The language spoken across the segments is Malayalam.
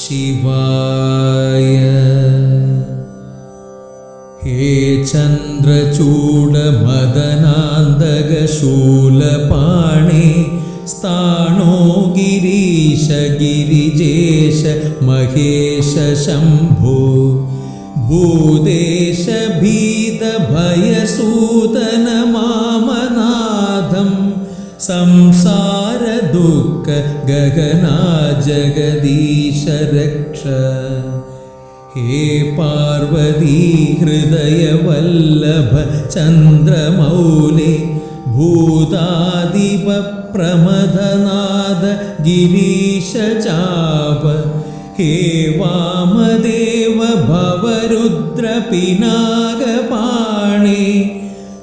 ശിവായ. ഹേ ചന്ദ്രചൂഡമദനാന്തകശൂലപാണി സ്ഥാണോ ഗിരീശ ഗിരിജേശ മഹേശ ശംഭോ ഭൂദേശ സംസാര ദുഃഖ ഗഗനാ ജഗദീശ രക്ഷ ഹേ പാർവതി ഹൃദയ വല്ലഭ ചന്ദ്രമൗലി ഭൂതാദിപ പ്രമദനാദ ഗിരീശ ചാപ ഹേ വാമദേവ ഭവരുദ്ര പിനാകപാണി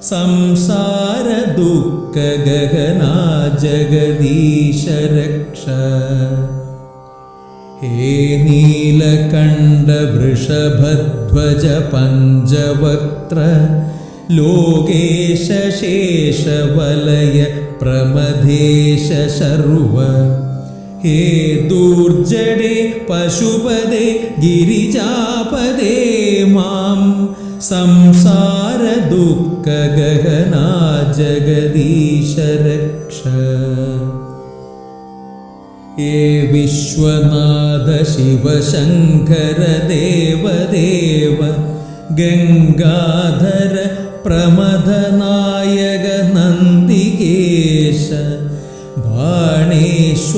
സംസാര ദുഃഖ ഗഗനാ ജഗദീശ രക്ഷ ഹേ നീലകണ്ഠ വൃഷഭധ്വജ പഞ്ചവക്ത്ര ലോകേശ ശേഷവലയ പ്രമഥേശ ശർവ ഹേ ദൂർജടേ പശുപദേ ഗിരിജാപദേ ഏ വിശ്വനാഥ ശിവശങ്കര ദേവദേവ ഗംഗാധര പ്രമദനായക നന്ദികേശ ബാണേശ്വരാന്തകരിപോ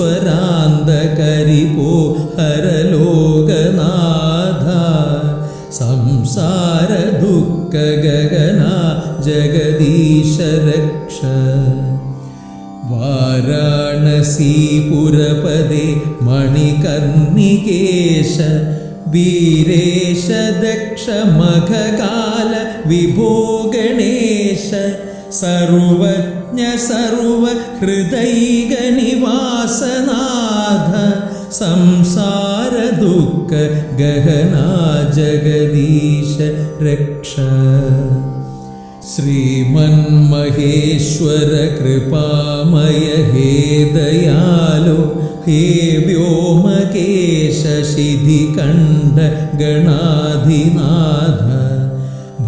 ജഗദീശ രക്ഷ വാരാണസീപുരപദേ മണികർണികേശ വീരേശ ദക്ഷ മഖകാല വിഭോ ഗണേശ സർവജ്ഞ സർവ ഹൃദൈക നിവാസനാഥ ശ്രീമന്മഹേശ്വര കൃപാമയ ഹേ ദയാലോ ഹേ വ്യോമകേശ ശിധികണ്ഠ ഗണാധിനാഥ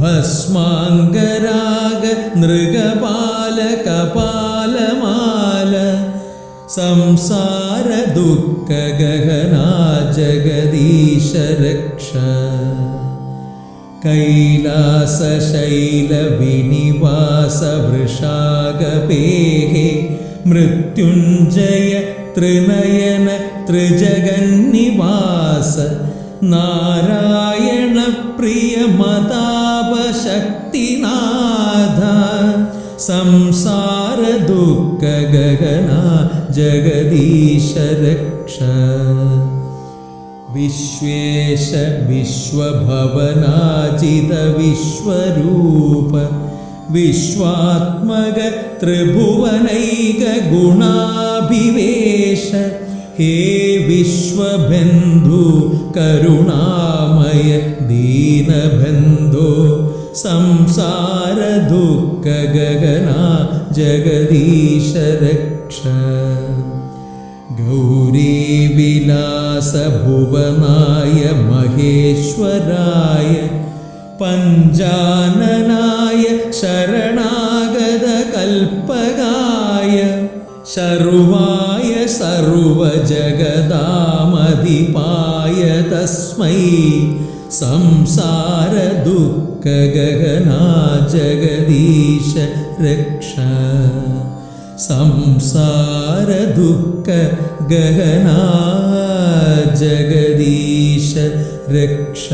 ഭസ്മാംഗരാഗ നൃഗപാല കപാലമാല സംസാര ദുഃഖ ഗഹനാ ജഗദീശ രക്ഷ कैलासशैलविनिवासवृषागपेः मृत्युञ्जय त्रिनयन त्रिजगन्निवास नारायणप्रियमतापशक्तिनाथ संसारदुःखगगना जगदीश रक्ष विश्वेश विश्वभवनाजित विश्वरूप विश्वात्मक त्रिभुवनैक गुणाभिवेश हे विश्वबन्धु करुणामय दीनबन्धो संसार दुःख गगना ഗൗരീവിലാസഭുവനായ മഹേശ്വരായ പഞ്ചാനനായ ശരണാഗത കൽപ്പകായ ശർവായ സർവജഗദാമതിപായ തസ്മൈ സംസാര ദുഃഖഗഹനാ ജഗദീശ രക്ഷ. സംസാര ദുഃഖ ഗഹന ജഗദീശ രക്ഷ.